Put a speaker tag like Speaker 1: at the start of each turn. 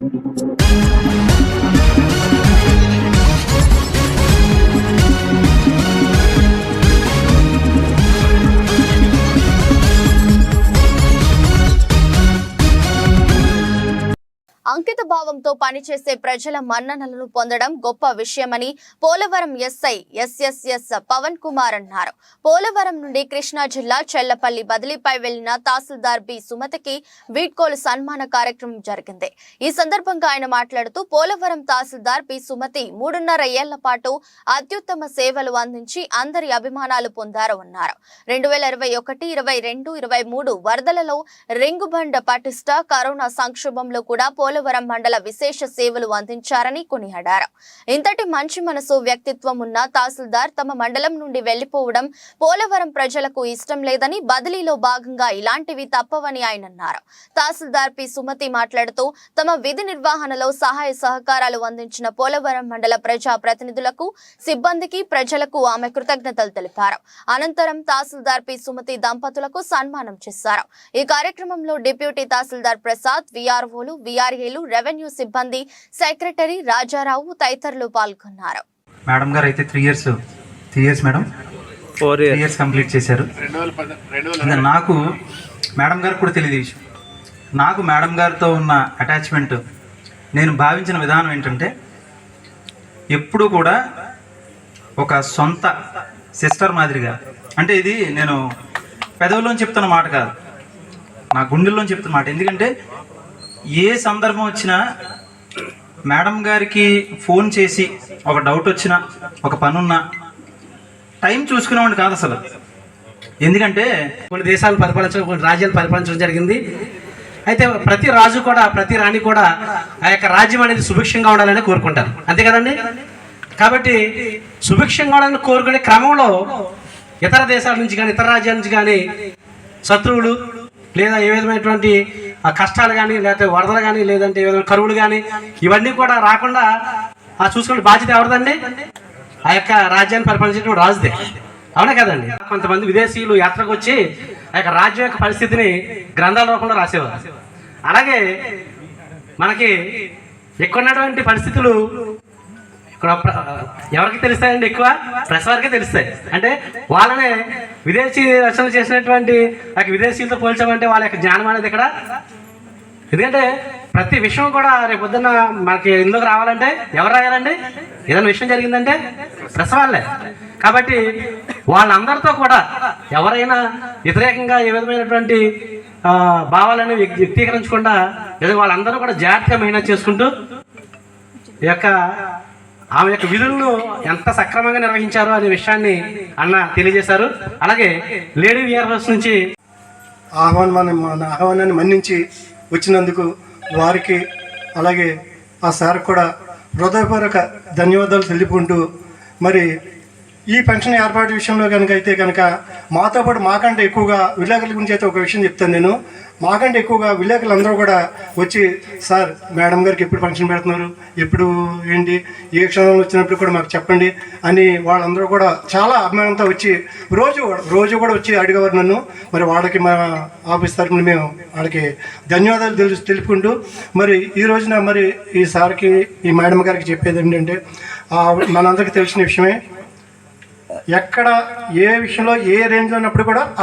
Speaker 1: Thank you. అంకిత భావంతో పనిచేసే ప్రజల మన్ననలను పొందడం గొప్ప విషయమని పోలవరం ఎస్ఐ ఎస్ఎస్ఎస్ పవన్ కుమార్ అన్నారు. పోలవరం నుండి కృష్ణా జిల్లా చెల్లపల్లి బదిలీపై వెళ్ళిన తహసీల్దార్ బి. సుమతికి వీడ్కోలు సన్మాన కార్యక్రమం జరిగింది. ఈ సందర్భంగా ఆయన మాట్లాడుతూ పోలవరం తహసీల్దార్ బి. సుమతి మూడున్నర ఏళ్ళ పాటు అత్యుత్తమ సేవలు అందించి అందరి అభిమానాలు పొందారు అన్నారు. రెండు వేల ఇరవై ఒకటి ఇరవై రెండు ఇరవై మూడు వరదలలో రింగుబండ పటిష్ట కరోనా సంక్షోభంలో కూడా పోలవరం మండల విశేష సేవలు అందించారని కొనియాడారు. ఇంతటి మంచి మనసు వ్యక్తిత్వం ఉన్న తహసీల్దార్ తమ మండలం నుండి వెళ్ళిపోవడం పోలవరం ప్రజలకు ఇష్టం లేదని బదిలీలో భాగంగా ఇలాంటివి తప్పవని ఆయన అన్నారు. తహసీల్దార్ పి. సుమతి మాట్లాడుతూ తమ విధి నిర్వహణలో సహాయ సహకారాలు అందించిన పోలవరం మండల ప్రజా ప్రతినిధులకు సిబ్బందికి ప్రజలకు ఆమె కృతజ్ఞతలు తెలిపారు. అనంతరం తహసీల్దార్ పి. సుమతి దంపతులకు సన్మానం చేశారు. ఈ కార్యక్రమంలో డిప్యూటీ తహసీల్దార్ ప్రసాద్ విఆర్ఓలు విఆర్ఏలు రెవెన్యూ సిబ్బంది సెక్రటరీ రాజారావు తదితరులు పాల్గొన్నారు.
Speaker 2: మేడం గారు అయితే three years three years madam?
Speaker 3: Four years
Speaker 2: years complete చేశారు. నాకు మేడం గారికి కూడా తెలియదు విషయం. నాకు మేడం గారితో ఉన్న అటాచ్మెంట్ నేను భావించిన విధానం ఏంటంటే ఎప్పుడూ కూడా ఒక సొంత సిస్టర్ మాదిరిగా అంటే ఇది నేను పెదవుల్లో చెప్తున్న మాట కాదు. నా గుండెల్లో చెప్తున్న మాట. ఎందుకంటే ఏ సందర్భం వచ్చినా మేడం గారికి ఫోన్ చేసి ఒక డౌట్ వచ్చినా ఒక పనున్నా టైం చూసుకునేవాడిని కాదు అసలు. ఎందుకంటే
Speaker 4: కొన్ని దేశాలు పరిపాలించడం కొన్ని రాజ్యాలు పరిపాలించడం జరిగింది. అయితే ప్రతి రాజు కూడా ప్రతి రాణి కూడా ఆ యొక్క రాజ్యం అనేది సుభిక్షంగా ఉండాలని కోరుకుంటారు. అంతే కదండి? కాబట్టి సుభిక్షంగా ఉండాలని కోరుకునే క్రమంలో ఇతర దేశాల నుంచి కానీ ఇతర రాజ్యాల నుంచి కానీ శత్రువులు లేదా ఏ విధమైనటువంటి కష్టాలు కానీ లేకపోతే వరదలు కానీ లేదంటే ఏదైనా కరువులు కానీ ఇవన్నీ కూడా రాకుండా ఆ చూసుకునే బాధ్యత ఎవరిదండి? ఆ యొక్క రాజ్యాన్ని పరిపాలించేటువంటి రాజుదే. అవునా కదండి? కొంతమంది విదేశీయులు యాత్రకు వచ్చి ఆ యొక్క రాజ్యం యొక్క పరిస్థితిని గ్రంథాల రూపంలో రాసేవారు. అలాగే మనకి ఎక్కువ ఉన్నటువంటి పరిస్థితులు ఎవరికి తెలుస్తాయండి ఎక్కువ? ప్రెస్ వారికి తెలుస్తాయి. అంటే వాళ్ళనే విదేశీ రచనలు చేసినటువంటి ఆ విదేశీయులతో పోల్చామంటే వాళ్ళ యొక్క జ్ఞానం అనేది ఇక్కడ ఎందుకంటే ప్రతి విషయం కూడా రేపు పొద్దున్న మనకి ఇందులోకి రావాలంటే ఎవరు రాయాలండి? ఏదైనా విషయం జరిగిందంటే ప్రెస్ వాళ్ళే. కాబట్టి వాళ్ళందరితో కూడా ఎవరైనా వ్యతిరేకంగా ఏ విధమైనటువంటి భావాలను వ్యక్- వ్యక్తీకరించకుండా లేదా వాళ్ళందరూ కూడా జాగ్రత్తగా మెహనత్ చేసుకుంటూ ఈ యొక్క ఆమె యొక్క విధులను ఎంత సక్రమంగా నిర్వహించారు అనే విషయాన్ని అన్న తెలియజేశారు. అలాగే లేడీ విఆర్ఎస్ నుంచి
Speaker 5: ఆహ్వానం మన ఆహ్వానాన్ని మన్నించి వచ్చినందుకు వారికి అలాగే ఆ సార్ కూడా హృదయపూర్వక ధన్యవాదాలు తెలుపుకుంటూ మరి ఈ పెన్షన్ ఏర్పాటు విషయంలో కనుక అయితే కనుక మాతో పాటు మాకంటే ఎక్కువగా విలేకరుల గురించి అయితే ఒక విషయం చెప్తాను నేను. మాకంటే ఎక్కువగా విలేకరులు అందరూ కూడా వచ్చి సార్ మేడం గారికి ఎప్పుడు ఫంక్షన్ పెడుతున్నారు? ఎప్పుడు? ఏంటి? ఏ క్షణంలో వచ్చినప్పుడు కూడా మాకు చెప్పండి అని వాళ్ళందరూ కూడా చాలా అభిమానంతో వచ్చి రోజు రోజు కూడా వచ్చి అడిగేవారు నన్ను. మరి వాళ్ళకి మా ఆఫీస్ తరఫున మేము వాళ్ళకి ధన్యవాదాలు తెలుసు తెలుపుకుంటూ మరి ఈ రోజున మరి ఈ సార్కి ఈ మేడం గారికి చెప్పేది ఏంటంటే మనందరికీ తెలిసిన విషయమే. ఎక్కడ ఏ విషయంలో ఏ రేంజ్ ఉన్నప్పుడు కూడా